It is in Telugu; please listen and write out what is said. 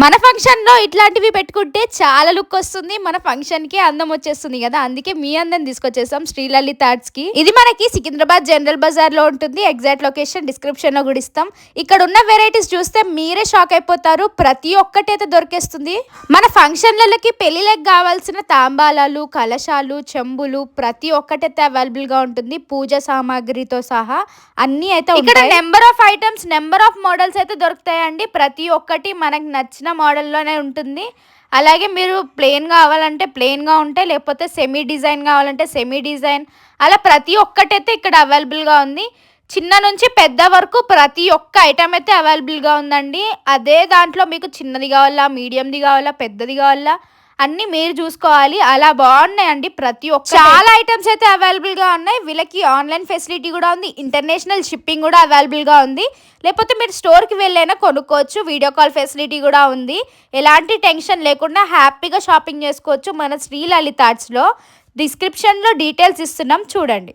మన ఫంక్షన్లో ఇట్లాంటివి పెట్టుకుంటే చాలా లుక్ వస్తుంది. మన ఫంక్షన్కి అందం వచ్చేస్తుంది కదా. అందుకే మీ అందం తీసుకొచ్చేసాం శ్రీలలిత ఆర్ట్స్కి ఇది మనకి సికింద్రాబాద్ జనరల్ బజార్లో ఉంటుంది. ఎగ్జాక్ట్ లొకేషన్ డిస్క్రిప్షన్లో కూడా ఇస్తాం. ఇక్కడ ఉన్న వెరైటీస్ చూస్తే మీరే షాక్ అయిపోతారు. ప్రతి ఒక్కటైతే దొరికేస్తుంది. మన ఫంక్షన్లకి పెళ్ళిళ్ళకి కావాల్సిన తాంబాలాలు కలశాలు చెంబులు ప్రతి ఒక్కటైతే అవైలబుల్గా ఉంటుంది. పూజ సామాగ్రితో సహా అన్ని అయితే ఇక్కడ number of items number of models అయితే దొరుకుతాయండి. ప్రతి ఒక్కటి మనకు నచ్చిన మోడల్లోనే ఉంటుంది. అలాగే మీరు ప్లెయిన్ కావాలంటే ప్లెయిన్గా ఉంటే లేకపోతే సెమీ డిజైన్ కావాలంటే సెమీ డిజైన్. అలా ప్రతి ఒక్కటైతే ఇక్కడ అవైలబుల్గా ఉంది. చిన్న నుంచి పెద్ద వరకు ప్రతి ఒక్క ఐటమ్ అయితే అవైలబుల్గా ఉందండి. అదే దాంట్లో మీకు చిన్నది కావాలా మీడియంది కావాలా పెద్దది కావాలా అన్నీ మీరు చూసుకోవాలి. అలా బాగున్నాయండి ప్రతి ఒక్క చాలా ఐటమ్స్ అయితే అవైలబుల్గా ఉన్నాయి. వీళ్ళకి ఆన్లైన్ ఫెసిలిటీ కూడా ఉంది. ఇంటర్నేషనల్ షిప్పింగ్ కూడా అవైలబుల్గా ఉంది. లేకపోతే మీరు స్టోర్కి వెళ్ళైనా కొనుక్కోవచ్చు. వీడియో కాల్ ఫెసిలిటీ కూడా ఉంది. ఎలాంటి టెన్షన్ లేకుండా హ్యాపీగా షాపింగ్ చేసుకోవచ్చు మన శ్రీ లలిత డిస్క్రిప్షన్లో డీటెయిల్స్ ఇస్తున్నాం. చూడండి.